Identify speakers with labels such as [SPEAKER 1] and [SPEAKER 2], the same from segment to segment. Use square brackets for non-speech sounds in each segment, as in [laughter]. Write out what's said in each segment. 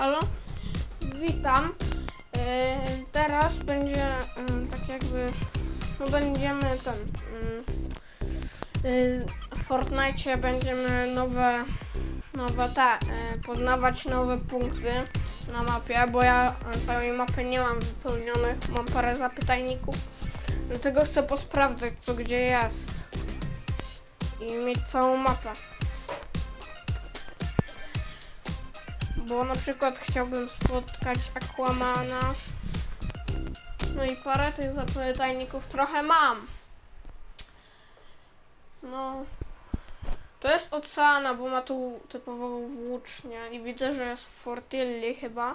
[SPEAKER 1] halo. Witam. E, teraz będzie e, tak jakby, no będziemy ten, mm, e, w Fortnite będziemy nowe, nowe te, e, poznawać nowe punkty na mapie, bo ja całej mapy nie mam wypełnionych, mam parę zapytajników, dlatego chcę posprawdzać co gdzie jest i mieć całą mapę. Bo na przykład chciałbym spotkać Aquamana. No i parę tych zapytajników trochę mam. No. To jest Oceana, bo ma tu typową włócznię i widzę, że jest w Fortilli chyba.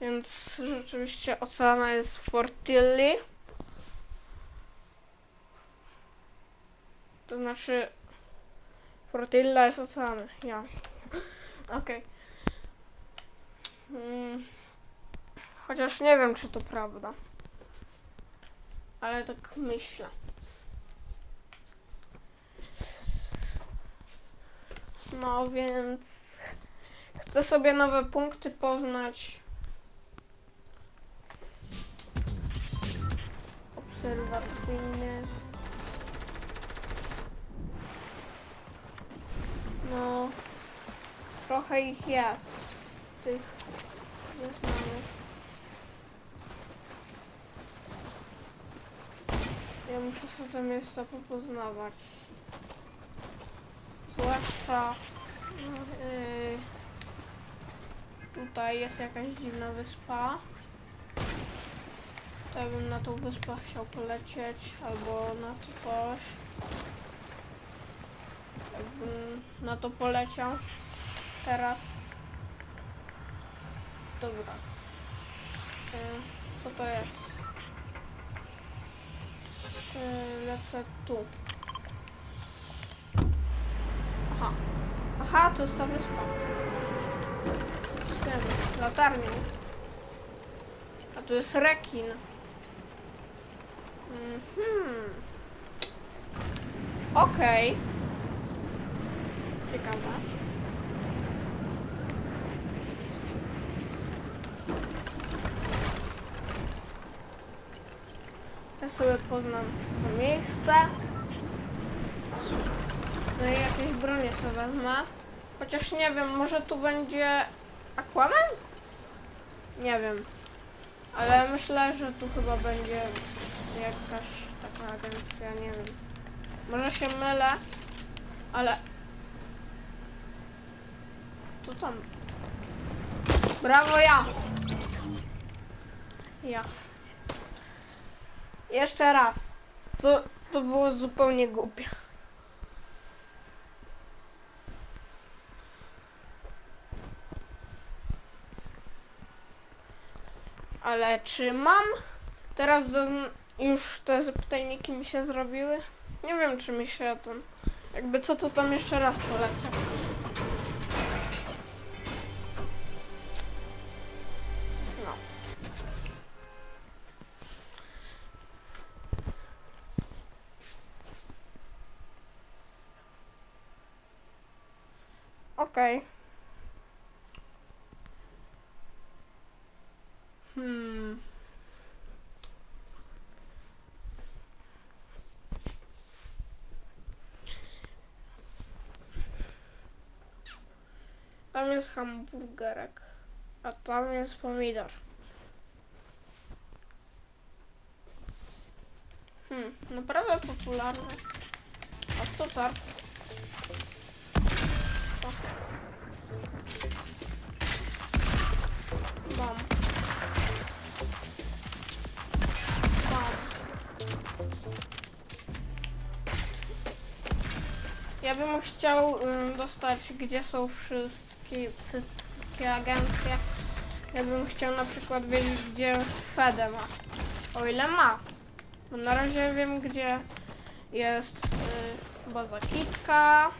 [SPEAKER 1] Więc rzeczywiście Oceana jest w Fortilli. To znaczy Fortilla jest Oceany. Ja. [laughs] Okej. Mm. Chociaż nie wiem, czy to prawda. Ale tak myślę. No więc chcę sobie nowe punkty poznać. Obserwacyjne. No, trochę ich jest. Tych nieznanych. Ja muszę sobie te miejsca popoznawać. Zwłaszcza yy, tutaj jest jakaś dziwna wyspa. To ja bym na tą wyspę chciał polecieć, albo na to coś. Jakbym na to poleciał teraz. Dobra. E, co to jest? E, lecę tu. Aha. Aha, to jest ta wyspa. Z latarnią. A tu jest rekin. Mhm. Okej. Ciekawe. Sobie poznam to miejsce. No i jakieś bronie sobie wezmę. Chociaż nie wiem, może tu będzie Aquaman? Nie wiem. Ale myślę, że tu chyba będzie jakaś taka agencja, nie wiem. Może się mylę, ale... To tam. Brawo ja! Ja. Jeszcze raz. To, to było zupełnie głupie. Ale czy mam? Teraz już te zapytajniki mi się zrobiły. Nie wiem, czy mi się ten... Jakby co, to tam jeszcze raz polecę. Okej. Hmm. Tam jest hamburgerek, a tam jest pomidor. Hmm, naprawdę popularne. A co Mam. Mam. Ja bym chciał ym, dostać, gdzie są wszystkie, wszystkie agencje. Ja bym chciał na przykład wiedzieć, gdzie Fede ma. O ile ma. Bo na razie wiem, gdzie jest y, baza Kitka.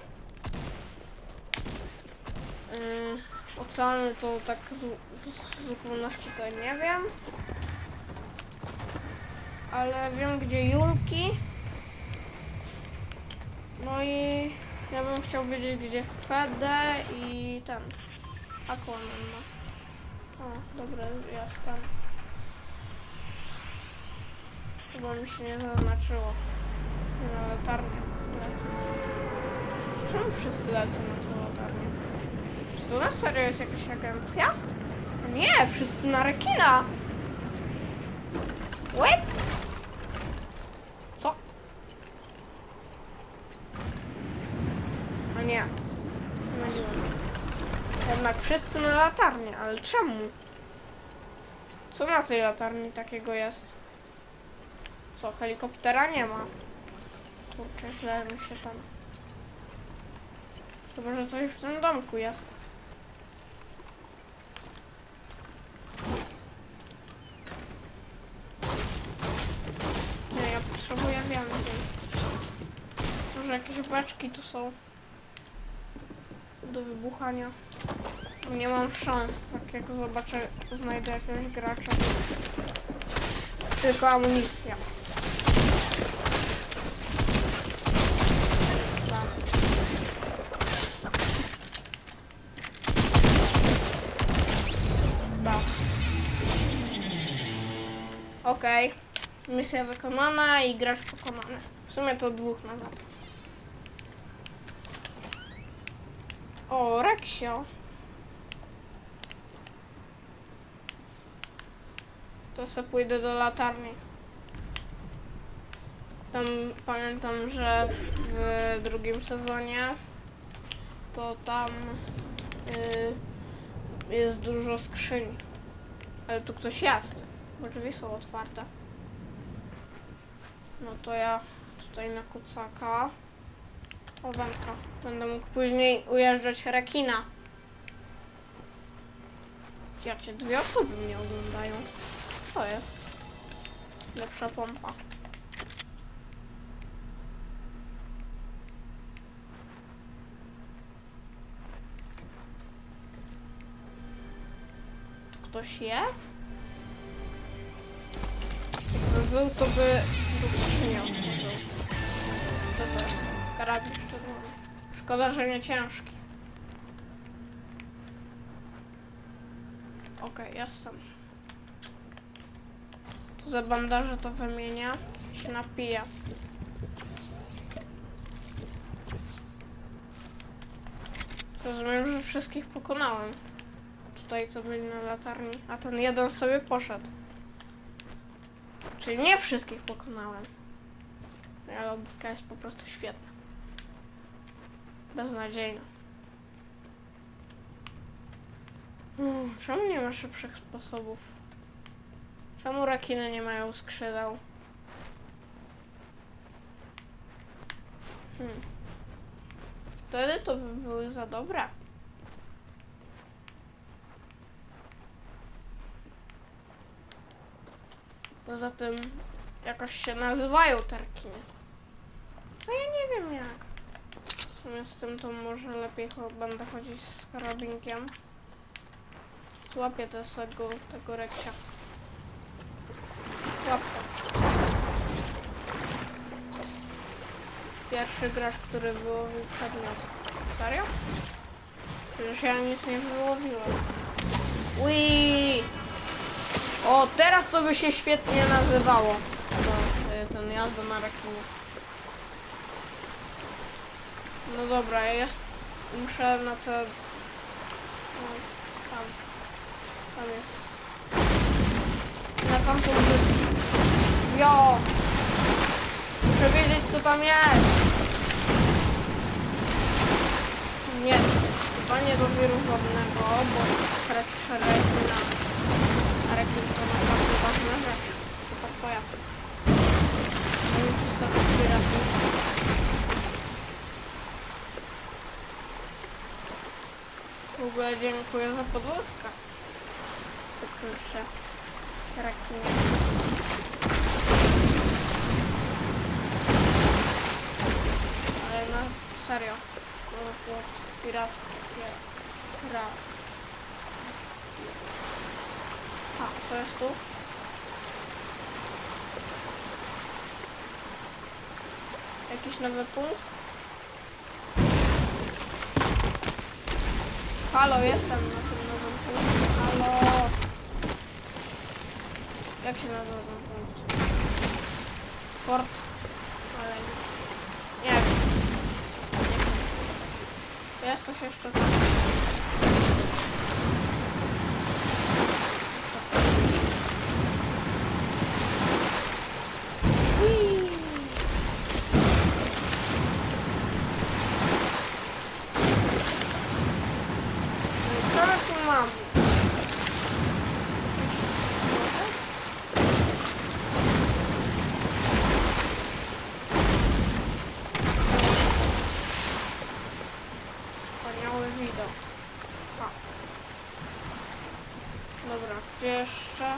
[SPEAKER 1] Yy, oceany to tak z, z zupełności to nie wiem. Ale wiem gdzie Julki. No i ja bym chciał wiedzieć gdzie Fede i ten Aquaman ma. O, dobra, jestem. Chyba mi się nie zaznaczyło. Na latarnię. Czemu wszyscy lecą na tą latarnię? To na serio jest jakaś agencja? Nie, wszyscy na rekina! Łeb! Co? A nie. Jednak wszyscy na latarnię, ale czemu? Co na tej latarni takiego jest? Co, helikoptera nie ma? Kurczę, źle mi się tam... Chyba, że coś w tym domku jest. Może jakieś beczki tu są do wybuchania. Nie mam szans, tak jak zobaczę, znajdę jakiegoś gracza. Tylko amunicja. Okej. Misja wykonana i gracz pokonany. W sumie to dwóch nawet. O, Reksio. To se pójdę do latarni. Tam pamiętam, że w drugim sezonie to tam y, jest dużo skrzyń. Ale tu ktoś jest. Bo drzwi są otwarte. No to ja tutaj na kucaka. O, wędka. Będę mógł później ujeżdżać rekina. Ja cię, dwie osoby mnie oglądają. Co jest? Lepsza pompa. Tu ktoś jest? Jakby był, to by... był. Co to jest? Karabin. Szkoda, że nie ciężki. Okej, jestem. Tu za bandaże to wymienia. Się napija. Rozumiem, że wszystkich pokonałem. Tutaj co byli na latarni. A ten jeden sobie poszedł. Czyli nie wszystkich pokonałem. Moja logika jest po prostu świetna. Beznadziejna. Mm, Czemu nie ma szybszych sposobów? Czemu rakiny nie mają skrzydeł? Hmm. Wtedy to by były za dobre. Poza tym jakoś się nazywają te rekiny. A ja nie wiem jak. W sumie z tym to może lepiej będę chodzić z karabinkiem. Złapię tego, tego rekcia. Łapka. Pierwszy gracz, który wyłowił przedmiot. Serio? Przecież ja nic nie wyłowiłem. Ui! O, teraz to by się świetnie nazywało. Ten jazda na rekinie. No dobra, ja muszę na te... No, tam. Tam jest. Na tamtą. Jo! Muszę wiedzieć co tam jest. Nie, chyba nie do wiru wodnego, bo stretch rekina. A rekin to naprawdę ważna rzecz. To twoja. No i to statek piratów. W ogóle dziękuję za podwózkę. To kurczę. Rakinie. Ale na serio. Było pirat. Pirat. A, to jest tu? Jakiś nowy punkt? Halo, jestem na tym nowym punkcie. Halo. Jak się nazywa ten punkt? Fort. Ale nie. Nie wiem. Nie wiem. Jest coś jeszcze tam. Ui. No i co my tu mamy? Wspaniały widok. O. Dobra, jeszcze?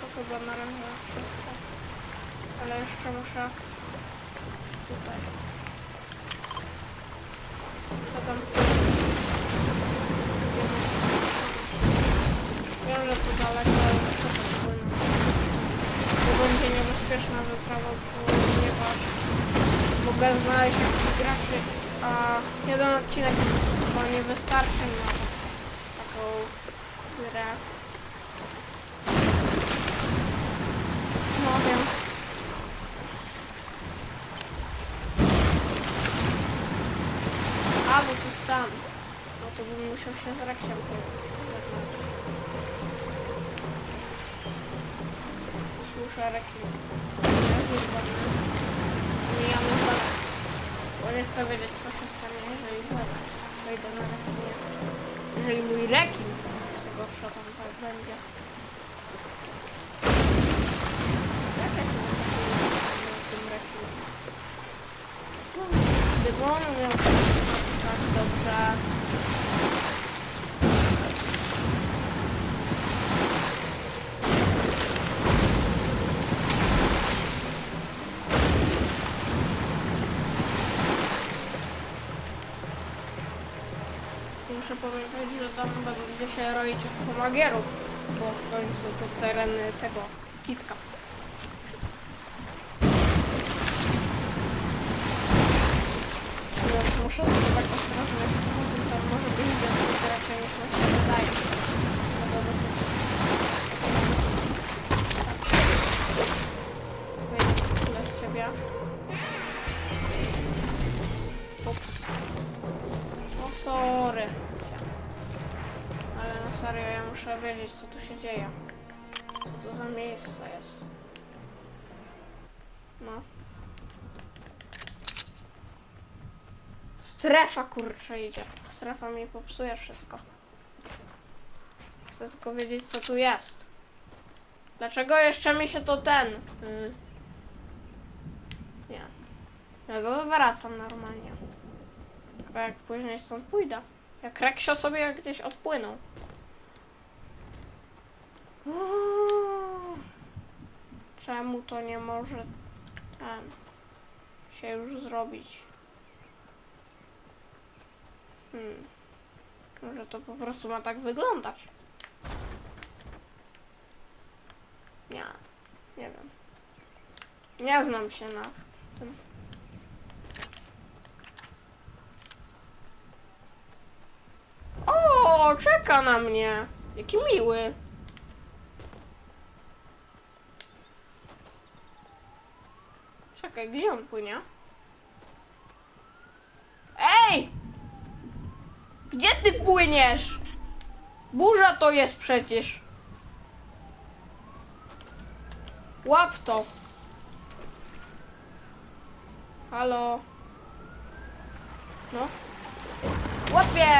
[SPEAKER 1] To chyba na razie wszystko. Ale jeszcze muszę tutaj. Co tam? Wiem, że to daleko, ale muszę popłynąć. To będzie niebezpieczna wyprawa, ponieważ mogę znaleźć jakichś graczy, a jeden odcinek chyba nie wystarczy na taką grę. No wiem. A, bo jest tam. No to bym musiał się z pożegnać. Słyszę Reki. Jest ładny. Mijamy zalek. Bo nie chcę wiedzieć, co się stanie, jeżeli we- wejdę na rekinie. Jeżeli mój rekin gorsza, tam tak będzie. Jak ja się w tym rekinie? Gdyby on miał tak dobrze... Muszę pamiętać, że tam będzie się roić pomagierów, bo w końcu to tereny tego kitka. No, muszę tak ostrożnie, tam może być więcej graczy niż mi się wydaje. No to dosyć... Wyjdę chwilę z ciebie. Serio, ja muszę wiedzieć, co tu się dzieje. Co to za miejsce jest. No. Strefa kurczę idzie. Strefa mi popsuje wszystko. Chcę tylko wiedzieć, co tu jest. Dlaczego jeszcze mi się to ten... Y... Nie. Ja to wracam normalnie. Chyba jak później stąd pójdę. Jak Reksio sobie gdzieś odpłynął. Czemu to nie może ten się już zrobić? Hmm. Może to po prostu ma tak wyglądać. Nie, nie wiem. Nie znam się na tym. O, czeka na mnie. Jaki miły. Czekaj, gdzie on płynie? Ej! Gdzie ty płyniesz? Burza to jest przecież. Łap to. Halo. No. Łapie!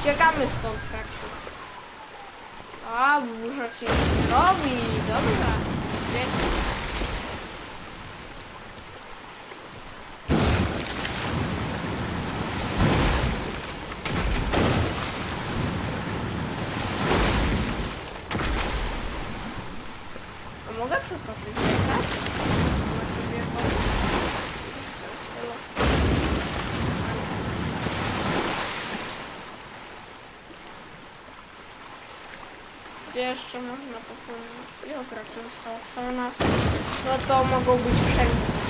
[SPEAKER 1] Uciekamy stąd, Kraksiu. A, burza cię nie robi. Dobrze. Świetnie. A mogę przeskoczyć, tak? Na ciebie chodzi. Gdzie jeszcze można popłynąć? Ile graczy zostało? 14. No to mogą być wszędzie.